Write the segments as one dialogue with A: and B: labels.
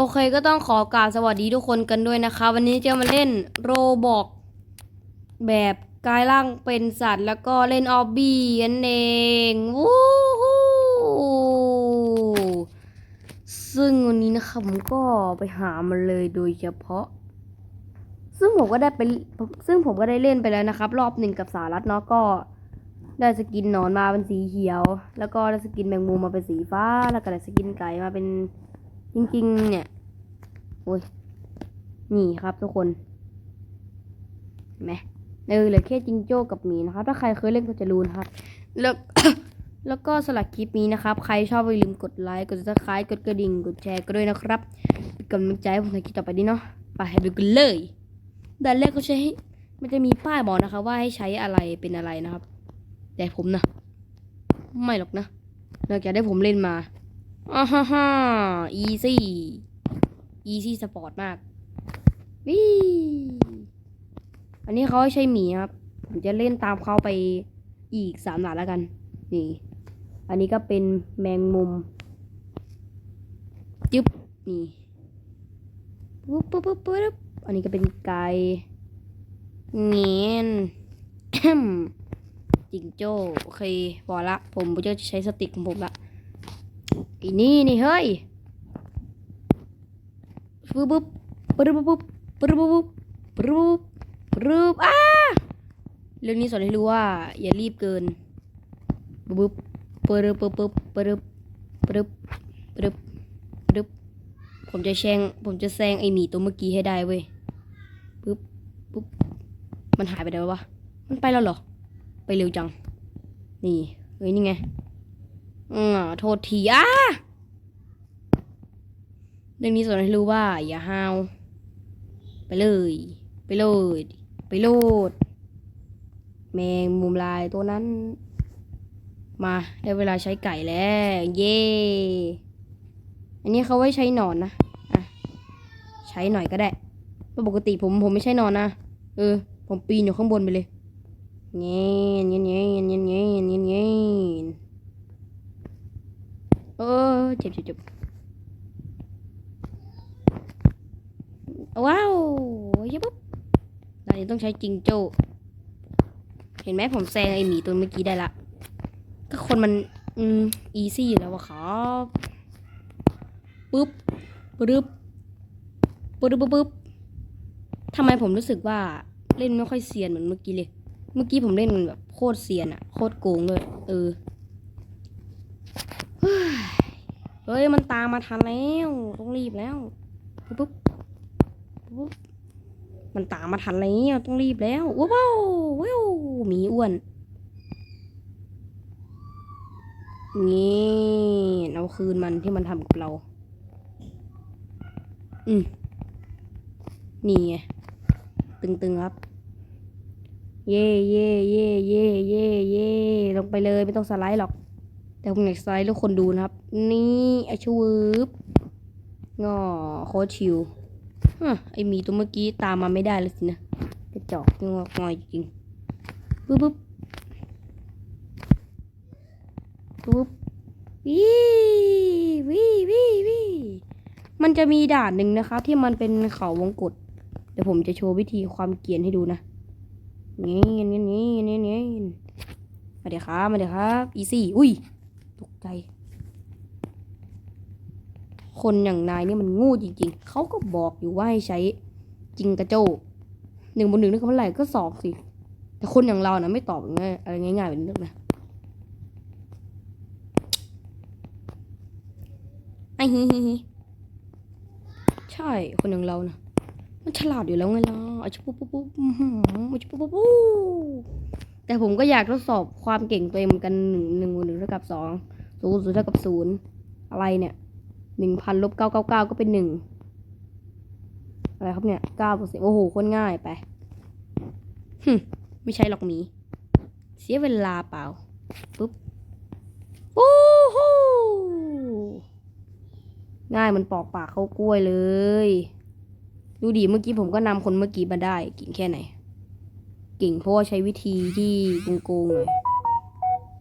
A: โอเคก็ต้องขอกราบสวัสดีทุกคนกันด้วยนะคะ วันนี้จะมาเล่นโรบอกแบบกายร่างเป็นสัตว์ แล้วก็เล่นออบบี้นั่นเองวู้ฮู้ซึ่งวันนี้นะคะผมก็ไปหามันเลยโดยเฉพาะ ซึ่งผมก็ได้ไปซึ่งผมก็ได้เล่นไปแล้วนะครับ รอบหนึ่งกับสารัตเนาะก็ได้สกินนอนมาเป็นสีเขียว แล้วก็ได้สกินแมงมุมมาเป็นสีฟ้า แล้วก็ได้สกินไก่มาเป็น จริงๆ เนี่ยโอ้ยนี่ครับทุกคนเห็นไหมเออเหลือแค่จิงโจ้กับหมีนะครับ ถ้าใครเคยเล่นก็จะรู้นะครับ แล้วแล้วก็สลักคลิปนี้นะครับ ใครชอบอย่าลืมกดไลค์ กดซับสไครต์กดกระดิ่ง กดแชร์ก็ด้วยนะครับเป็นกำลังใจให้ผมทำคลิปต่อไปนี้เนาะ ไปให้ดูกันเลยด่านแรกก็ใช้ มันจะมีป้ายบอกนะคะว่าให้ใช้อะไรเป็นอะไรนะครับ แต่ผมนะ ไม่หรอกนะนอกจากได้ผมเล่นมา อ่าฮ่าฮ่าอีซี่อีซี่สปอร์ตมากวิอันนี้เขาใช้หมีครับ ผมจะเล่นตามเขาไปอีกสามหลาแล้วกัน นี่ อันนี้ก็เป็นแมงมุม จึ๊บ นี่ปุ๊บปุ๊บปุ๊บปุ๊บอันนี้ก็เป็นไก่เงียนจิงโจ้ โอเคพอละ ผมจะใช้สติกของผมละ อีนี่นี่เฮ้ยปึ๊บปึ๊บปึ๊บปึ๊บปึ๊บปึ๊บปึ๊บปึ๊บอ้าเรื่องนี้สอนให้รู้ว่า อย่ารีบเกินปึ๊บปึ๊บปึ๊บปึ๊บปึ๊บปึ๊บปึ๊บปึ๊บผมจะแซงผมจะแซงไอหมีตัวเมื่อกี้ให้ได้เว้ยปึ๊บปึ๊บมันหายไปไหนวะมันไปแล้วเหรอ ไปเร็วจัง นี่เฮ้ยนี่ไง อ่าโทษทีอะเรื่องนี้สอนให้รู้ว่า อย่าห้าวไปเลย ไปโลดไปโลด แมงมุมลายตัวนั้น มาได้เวลาใช้ไก่แล้ว เย่อันนี้เขาไว้ใช้หนอนนะอะใช้หน่อยก็ได้ปกติผมผมไม่ใช่นอนนะ เออ ผมปีนอยู่ข้างบนไปเลยเงี้ยเงี้ยเงี้ยเงี้ยเงี้ยเงี้ย เงี้ยเออเจ็บเจ็บเจ็บว้าวเยับปุ๊บตอนนี้ต้องใช้จิงโจ้ เห็นไหมผมแซงไอหมีตัวเมื่อกี้ได้ละก็คนมัน อืม อีซี่อยู่แล้ววะครับปุ๊บปึ๊บปึ๊บปึ๊บปึ๊บทำไมผมรู้สึกว่าเล่นไม่ค่อยเซียนเหมือนเมื่อกี้เลย เมื่อกี้ผมเล่นมันแบบโคตรเซียนอะโคตรโกงเลย เออเฮ้ย เฮ้ยมันตามมาทันแล้วต้องรีบแล้วปุ๊บปุ๊บมันตามมาทันแล้วต้องรีบแล้วว้าวว้าวหมีอ้วนนี่เอาคืนมันที่มันทำกับเรา อืมนี่ไงตึงๆครับ เย่เย่เย่เย่เย่เย่ลงไปเลยไม่ต้องสไลด์หรอก แต่ผมอยากสไลด์ให้ทุกคนดูนะครับ นี่ไอชูวืบงอโคชิวฮะไอหมีตัวเมื่อกี้ตามมาไม่ได้เลยสินะกระจอกงอกงอยจริงปุ๊บปุ๊บปุ๊บวิวิวิวิมันจะมีด่านหนึ่งนะคะ ที่มันเป็นเขาวงกตเดี๋ยวผมจะโชว์วิธีความเกรียนให้ดูนะนี่นี่นี่นี่นี่มาเดี๋ยวครับมาเดี๋ยวครับอีซี่อุ้ย ตกใจคนอย่างนายนี่มันงูจริง ๆ เขาก็บอกอยู่ว่าให้ใช้จิงกระโจหนึ่งบนหนึ่งนี่เขาเท่าไหร่ก็สองสิ แต่คนอย่างเรานะไม่ตอบง่ายอะไรง่ายๆแบบนี้หรอกนะไอ้ฮิฮิฮิใช่คนอย่างเรานะมันฉลาดอยู่แล้วไงล่ะอาชิปุ๊บปุ๊บปุ๊บอื้อหืออาชิปุ๊บปุ๊บปุ๊บแต่ผมก็อยากทดสอบความเก่งตัวเองเหมือนกันหนึ่งหนึ่งบวกหนึ่งเท่ากับสอง ศูนย์ศูนย์เท่ากับศูนย์อะไรเนี่ยหนึ่งพันลบเก้าเก้าเก้าก็เป็นหนึ่งอะไรครับเนี่ยเก้าเปอร์เซ็นต์โอ้โหคนง่ายไปฮึไม่ใช่หรอกหมี เสียเวลาเปล่าปุ๊บโอ้โหง่ายมันปอกปากเขากล้วยเลย ดูดิเมื่อกี้ผมก็นำคนเมื่อกี้มาได้เก่งแค่ไหนเก่งเพราะว่าใช้วิธีที่โกงๆหน่อย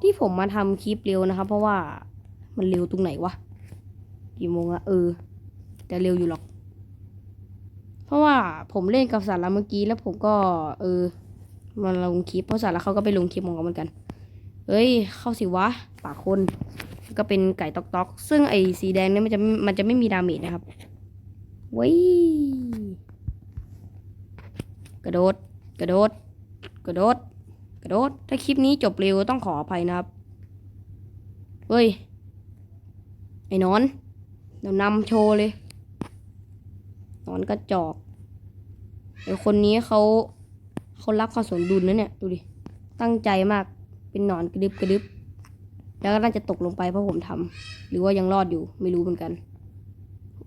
A: ที่ผมมาทำคลิปเร็วนะครับ เพราะว่ามันเร็วตรงไหนวะกี่โมงอะเออ แต่เร็วอยู่หรอก เพราะว่าผมเล่นกับสาระเมื่อกี้แล้วผมก็ เออมาลงคลิปเพราะสาระเขาก็ไปลงคลิปของเขาเหมือนกันเฮ้ย เข้าสิวะปากคนก็เป็นไก่ตอกตอกๆซึ่งไอ้สีแดงเนี่ยมันจะมันจะไม่มีดาเมจนะครับเว้ยกระโดด กระโดด กระโดด โดดถ้าคลิปนี้จบเร็วต้องขออภัยนะครับ เฮ้ย ไอ้นอน เดี๋ยวนำโชว์เลย นอนกระจอกไอ้คนนี้เขาเขารักความสมดุลนะเนี่ย ดูดิ ตั้งใจมาก เป็นนอนกระดึบกระดึบ แล้วก็น่าจะตกลงไปเพราะผมทำหรือว่ายังรอดอยู่ ไม่รู้เหมือนกัน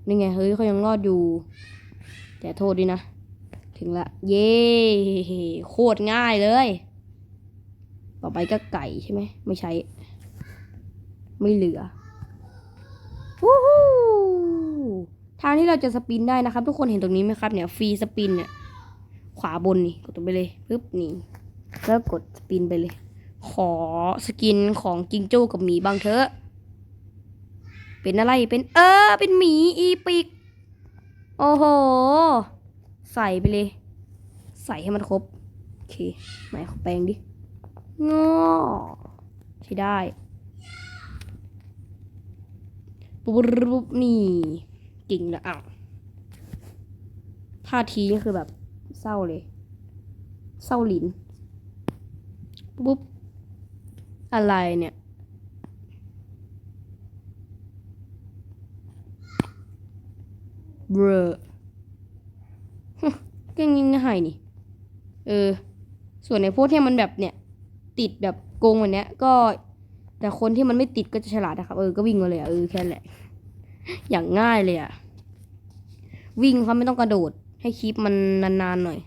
A: นี่ไง เฮ้ยเขายังรอดอยู่ แต่โทษดีนะ ถึงละ เย้ โคตรง่ายเลย ต่อไปก็ไก่ใช่ไหม ไม่ใช้ ไม่เหลือวู้ฮู้ทางที่เราจะสปินได้นะครับ ทุกคนเห็นตรงนี้ไหมครับเนี่ยฟรีสปินเนี่ย ขวาบนนี่กดลงไปเลยปึ๊บนี่แล้วกดสปินไปเลย ขอสกินของจิงโจ้กับหมีบางเถอะเป็นอะไรเป็นเออ เป็นหมีอีปิก โอ้โห ใส่ไปเลย ใส่ให้มันครบ โอเคไหนขอแปลงดิ งอใช้ได้ปุ๊บปุ๊บนี่กิ่งละอะท่าทีนี่คือแบบเศร้าเลย เศร้าหลินปุ๊บอะไรเนี่ยเบรอฮึก็ยังง่ายนี่ เออ ส่วนในพวกที่มันแบบเนี่ย ติดแบบโกงวันเนี้ย ก็ แต่คนที่มันไม่ติดก็จะฉลาดนะครับ เออ ก็วิ่งมาเลยอะเออแค่นั้นแหละ อย่างง่ายเลยอะวิ่งเขาไม่ต้องกระโดด ให้คลิปมันนานๆหน่อย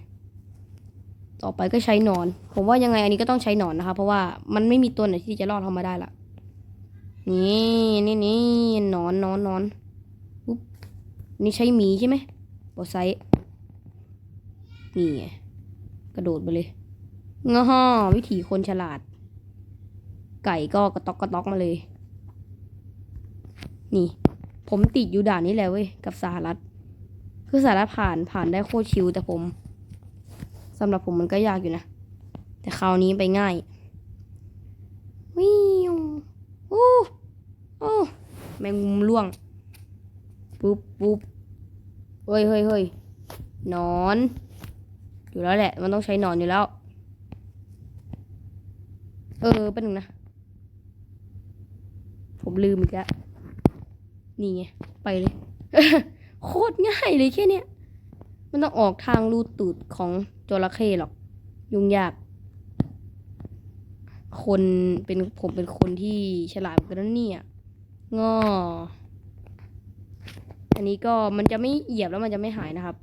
A: ต่อไปก็ใช้นอน ผมว่ายังไงอันนี้ก็ต้องใช้นอนนะคะ เพราะว่ามันไม่มีตัวไหนที่จะรอดเข้ามาได้ละนี่นี่นี่นอนนอนนอนปุ๊บนี่ใช้หมีใช่ไหมบอไซส์นี่ไงกระโดดไปเลย งอวิถีคนฉลาด ไก่ก็กระตอกกระตอกมาเลย นี่ ผมติดอยู่ด่านนี้แหละเว้ย กับสหรัฐ คือสหรัฐผ่านผ่านได้โคตรชิวแต่ผมสำหรับผมมันก็ยากอยู่นะ แต่คราวนี้ไปง่าย วิวโอ้โอ้แมงมุมล่วง ปุ๊บปุ๊บเฮ้ยเฮ้ยเฮ้ยนอน อยู่แล้วแหละ มันต้องใช้นอนอยู่แล้ว ออเป็นหนึ่งนะ ผมลืมอีกแล้วนี่ไง ไปเลย โคตรง่ายเลยแค่เนี้ย มันต้องออกทางรูตูดของจระเข้หรอก ยุ่งยาก คนเป็นผมเป็นคนที่ฉลาดเหมือนกันนเนี่ยงออันนี้ก็มันจะไม่เหยียบแล้วมันจะไม่หายนะครับ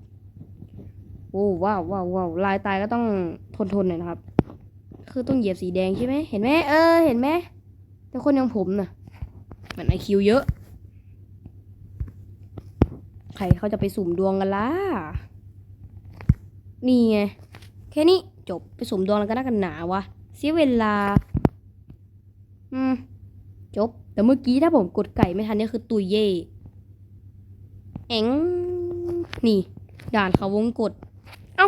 A: โอ้ว้าวว้าวว้าวลายตายก็ต้องทนทนหน่อยนะครับ คือต้องเหยียบสีแดงใช่ไหมเห็นไหมเออเห็นไหมแต่คนอย่างผมน่ะ มันไอคิวเยอะ ใครเขาจะไปสุ่มดวงกันล่ะ นี่ไง แค่นี้จบไปสุ่มดวงแล้วกันนะกันหนาวะเสียเวลา อืม จบ แต่เมื่อกี้ถ้าผมกดไก่ไม่ทันนี่คือตุยเย่เอ็งนี่ ด่านเขาวงกด เอ้า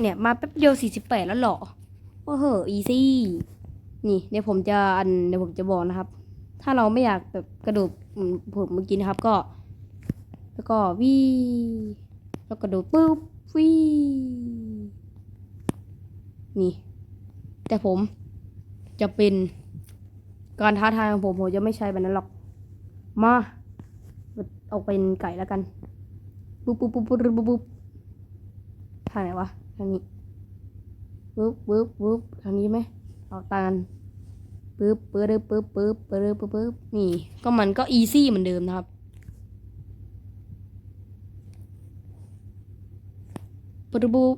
A: เนี่ย มาแป๊บเดียวสี่สิบแปดแล้วเหรอ โอ้โหอีซี่นี่เดี๋ยวผมจะอันเดี๋ยวผมจะบอกนะครับ ถ้าเราไม่อยากแบบกระโดดผมเมื่อกี้นะครับก็ แล้วก็วีแล้วกระโดดปุ๊บวีนี่ แต่ผมจะเป็นการท้าทายของผมผมจะไม่ใช้แบบนั้นหรอก มาเอาเป็นไก่แล้วกัน ปุ๊บปุ๊บปุ๊บปุ๊บปุ๊บปุ๊บทางไหนวะทางนี้ ปุ๊บปุ๊บปุ๊บทางนี้ไหมเอาตากันปุ๊บปุ๊บปุ๊บปุ๊บปุ๊บปุ๊บปุ๊บนี่ ก็มันก็อีซี่เหมือนเดิมนะครับปุ๊บปุ๊บ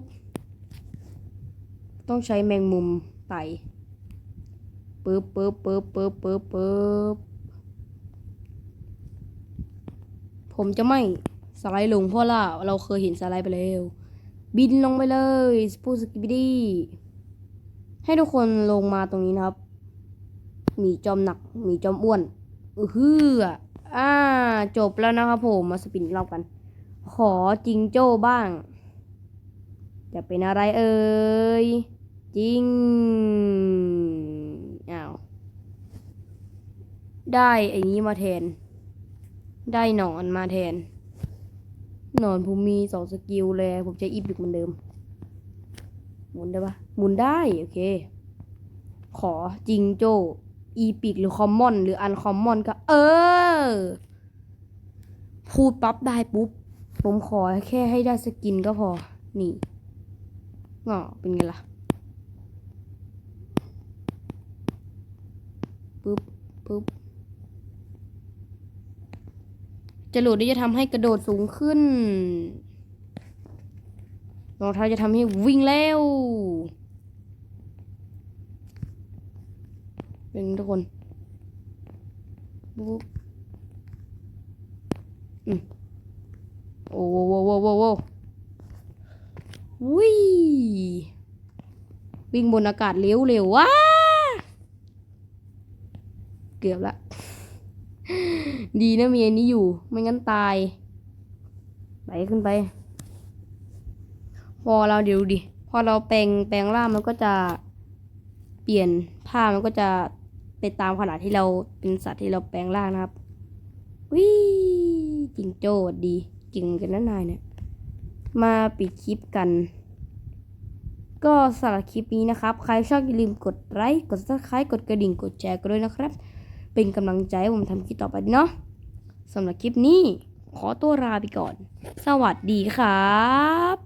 A: ต้องใช้แมงมุมไต่ปึ๊บปึ๊บปึ๊บปึ๊บปึ๊บปึ๊บผมจะไม่สไลด์ลงเพราะล่ะเราเคยเห็นสไลด์ไปแล้ว บินลงไปเลยพูสกิบดี้ให้ทุกคนลงมาตรงนี้นะครับ มีจอมหนัก มีจอมอ้วนอือฮืออ่า จบแล้วนะครับผม มาสปินรอบกัน ขอจิงโจ้บ้าง จะเป็นอะไรเอ่ยจิง อ้าว ได้ไอ้นี้มาแทน ได้หนอนมาแทน นอนผมมีสองสกิลเลยผมใช้อีพิกเหมือนเดิม หมุนได้ปะหมุนได้ โอเค ขอจิงโจ้อีพิกหรือคอมมอน หรืออันคอมมอนก็ เออ พูดปั๊บได้ปุ๊บ ผมขอแค่ให้ได้สกินก็พอ นี่อ๋อเป็นไงล่ะปึ๊บปึ๊บ จรวดนี่จะทำให้กระโดดสูงขึ้นรองเท้าจะทำให้วิ่งเร็วเป็นทุกคนปุ๊บอืมโอ้โวโวโวโวโววิวิ่งบนอากาศเร็วเร็วว้าเกือบละ ดีนะมีอันนี้อยู่ ไม่งั้นตาย ไปขึ้นไป พอเราเดี๋ยวดิ พอเราแปลงแปลงร่างมันก็จะเปลี่ยนผ้ามันก็จะไปตามขนาดที่เราเป็นสัตว์ที่เราแปลงร่างนะครับวิจิงโจ้ดีจริงกันนะนายเนี่ย มาปิดคลิปกัน ก็สำหรับคลิปนี้นะครับ ใครชอบอย่าลืมกดไลค์กดซับสไครต์กดกระดิ่งกดแชร์กันด้วยนะครับ เป็นกำลังใจให้ผมทำคลิปต่อไปเนาะสำหรับคลิปนี้ ขอตัวลาไปก่อน สวัสดีครับ